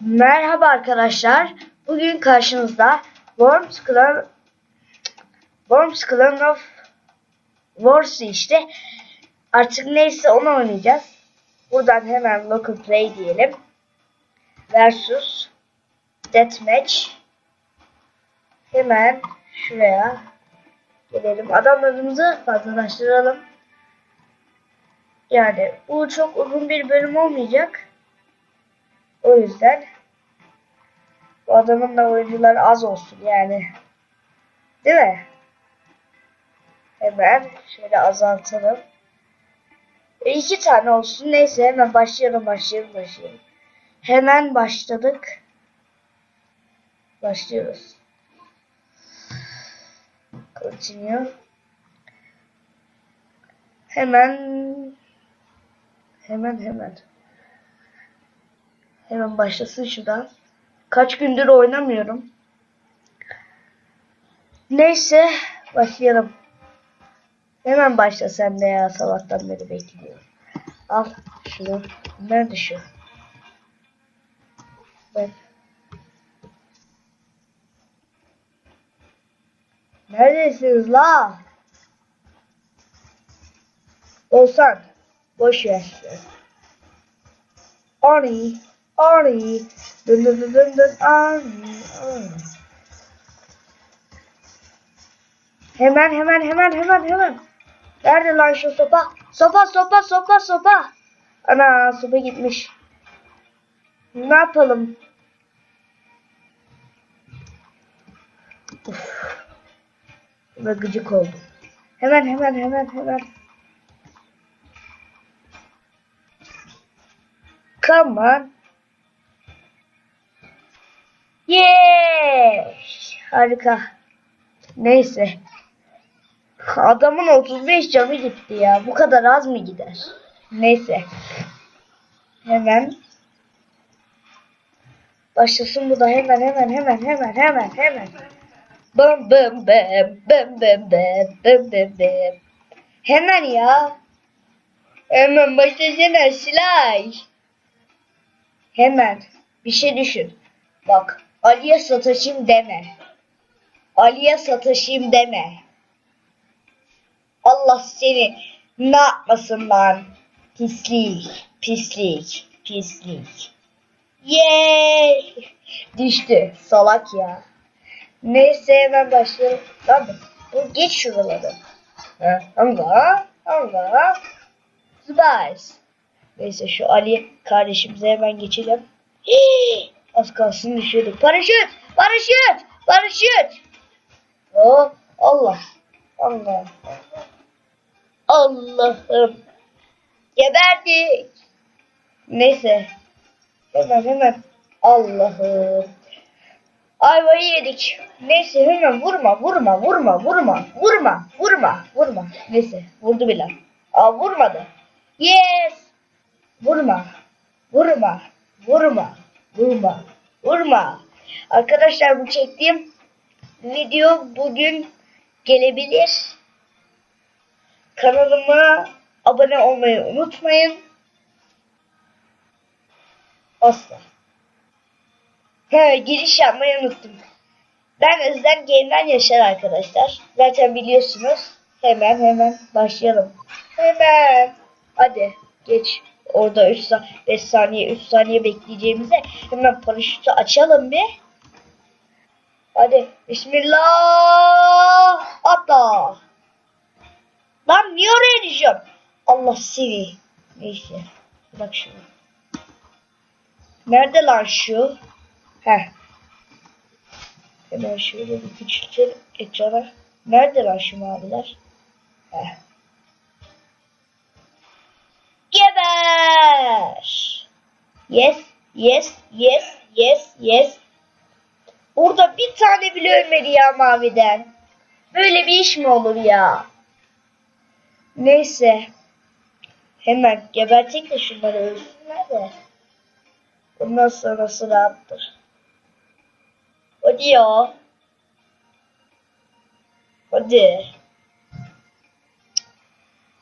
Merhaba arkadaşlar. Bugün karşınızda Worms Clan Worms Clan of Wars işte. Artık neyse onu oynayacağız. Buradan hemen local play diyelim. Versus Deathmatch. Hemen şuraya gelelim. Adamlarımızı fazlalaştıralım. Yani bu çok uzun bir bölüm olmayacak. O yüzden bu adamın da oyuncuları az olsun yani. Değil mi? Hemen şöyle azaltalım. E, iki tane olsun. Neyse hemen başlayalım başlayalım başlayalım. Hemen başladık. Başlıyoruz. Continue. Hemen hemen hemen. Hemen başlasın şuradan. Kaç gündür oynamıyorum. Neyse başlayalım. Hemen başla sen de ya sabahtan beri bekliyorum. Al şunu. Nerede şu? Ben. Neredesiniz la? Olsan. Boş ver. Arnie. Arnie. Dın dın dın dın dın. Arnie. Hemen hemen hemen hemen hemen. Nerede lan şu sopa? Sopa sopa sopa sopa. Ana sopa gitmiş. Ne yapalım? Uf. Ve gıcık oldum. Hemen hemen hemen hemen. Come on. Harika. Neyse. Adamın 35 canı gitti ya. Bu kadar az mı gider? Neyse. Hemen. Başlasın bu da hemen hemen hemen hemen hemen hemen. Bım bım bım bım bım bım bım bım bım. Hemen ya. Hemen başlasana Slay. Hemen. Bir şey düşün. Bak. Ali'ye sataşayım deme. Ali'ye sataşayım deme. Allah seni ne yapmasın lan. Pislik. Pislik. Pislik. Yeee. Düştü. Salak ya. Neyse hemen başlayalım. Lan bu geç şuraları. Ha, Allah. Allah. Zıbaz. Neyse şu Ali kardeşimize hemen geçelim. Hii, az kalsın düşüyorduk. Paraşüt! Paraşüt! Paraşüt! Allah. Allah. Allah'ım. Geberdik. Neyse. Hemen hemen. Allah'ım. Ayvayı yedik. Neyse hemen vurma vurma vurma vurma vurma vurma vurma. Neyse vurdu bile. Aa vurmadı. Yes. Vurma. Vurma. Vurma. Vurma. Vurma. Arkadaşlar bu çektiğim video bugün gelebilir. Kanalıma abone olmayı unutmayın. Asla. He, giriş yapmayı unuttum. Ben Özlem Game'den Yaşar arkadaşlar. Zaten biliyorsunuz. Hemen hemen başlayalım. Hemen. Hadi geç. Orada 3 5 saniye 3 saniye bekleyeceğimize hemen paraşütü açalım bir. Hadi. Bismillah. Atla. Lan niye oraya düşüyorum? Allah seni. Neyse. Bak şunu. Nerede lan şu? Heh. Hemen şöyle bir küçültelim ekrana. Nerede lan şu maviler? Heh. Geber! Yes, yes, yes, yes, yes. Orada bir tane bile ölmedi ya maviden. Böyle bir iş mi olur ya? Neyse. Hemen gebertek de şunları ölsünler de. Bundan sonrası rahattır. Hadi ya. Hadi.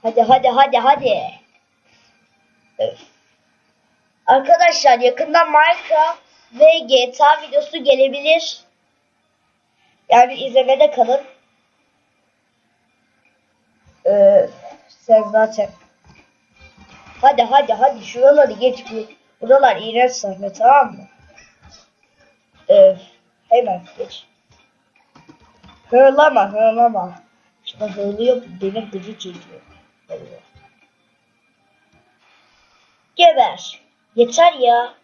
Hadi hadi hadi hadi. Öf. Arkadaşlar yakında Minecraft ve GTA videosu gelebilir. Yani izlemede kalın. Ee, sen zaten. Hadi hadi hadi şuraları geç. Bu, buralar iğrenç sahne tamam mı? Ee, hemen geç. Hırlama hırlama. İşte hırlıyor benim gıcı çekiyor. Geber. Yeter ya.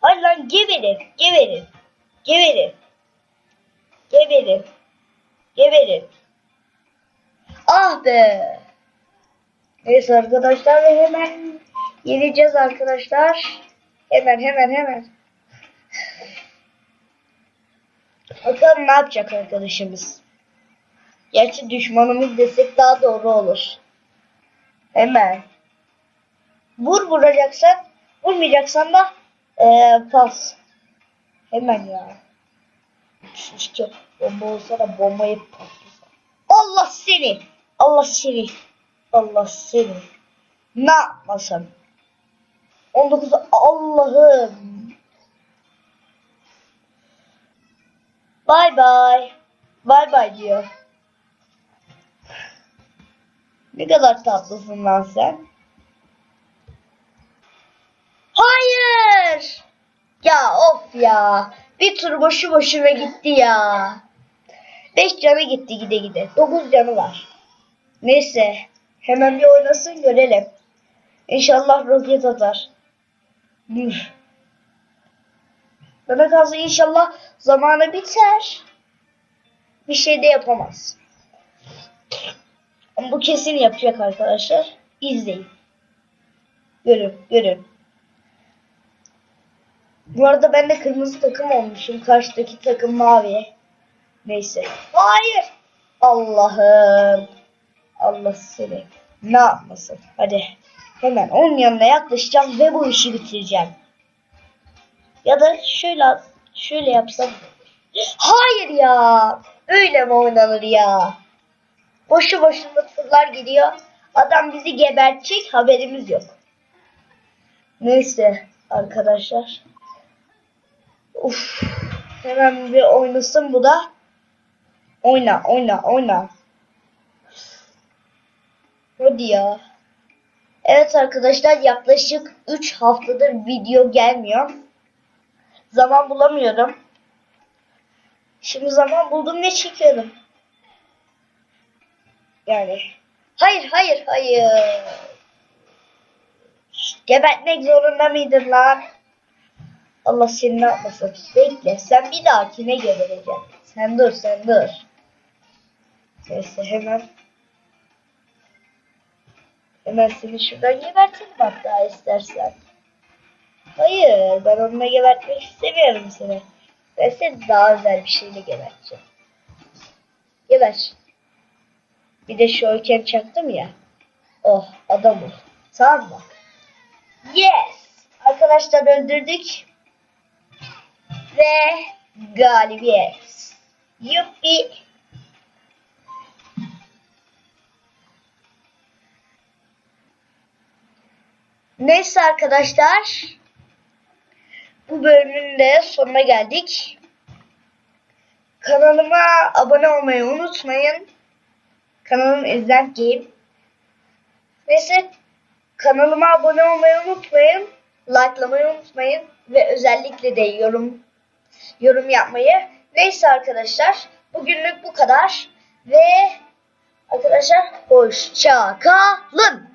Hadi lan geberin. Geberin. Geberin. Geberin. Geberin. Ah be. Neyse arkadaşlar ve hemen yeneceğiz arkadaşlar. Hemen hemen hemen. Bakalım ne yapacak arkadaşımız. Gerçi düşmanımız desek daha doğru olur. Hemen. Vur vuracaksan, vurmayacaksan da ee, pas. Hemen ya. İşte bomba olsa da bombayı patlasa. Allah seni. Allah seni. Allah seni. Ne yapmasam? 19 Allah'ım. Bye bye. Bye bye diyor. Ne kadar tatlısın lan sen. Hayır. Ya of ya. Bir tur boşu boşuna gitti ya. 5 canı gitti gide gide. 9 canı var. Neyse. Hemen bir oynasın görelim. İnşallah roket atar. Dur. Bana kalsa inşallah zamanı biter. Bir şey de yapamaz. Ama bu kesin yapacak arkadaşlar. İzleyin. Görün, görün. Bu arada ben de kırmızı takım olmuşum. Karşıdaki takım mavi. Neyse. Hayır. Allah'ım. Allah seni. Ne yapmasın? Hadi. Hemen onun yanına yaklaşacağım ve bu işi bitireceğim. Ya da şöyle şöyle yapsam. Hayır ya. Öyle mi oynanır ya? Boşu boşuna turlar gidiyor. Adam bizi gebertecek haberimiz yok. Neyse arkadaşlar. Uf. Hemen bir oynasın bu da. Oyna oyna oyna. Hadi ya. Evet arkadaşlar yaklaşık 3 haftadır video gelmiyor. Zaman bulamıyorum. Şimdi zaman buldum ne çekiyorum. Yani. Hayır hayır hayır. Gebertmek zorunda mıydın lan? Allah seni ne yapmasın. Bekle sen bir dahakine gebereceksin. Sen dur sen dur. Neyse hemen. Hemen seni şuradan gebertelim hatta istersen. Hayır ben onunla gebertmek istemiyorum seni. Ben seni daha özel bir şeyle geberteceğim. Geber. Bir de şoyken çaktım ya. Oh adam ol. Tamam mı? Yes. Arkadaşlar öldürdük. Ve galibiyet. Yuppi. Neyse arkadaşlar. Bu bölümün de sonuna geldik. Kanalıma abone olmayı unutmayın. Kanalım Ezden Game. Neyse kanalıma abone olmayı unutmayın. Likelamayı unutmayın. Ve özellikle de yorum yorum yapmayı. Neyse arkadaşlar. Bugünlük bu kadar. Ve arkadaşlar hoşça kalın.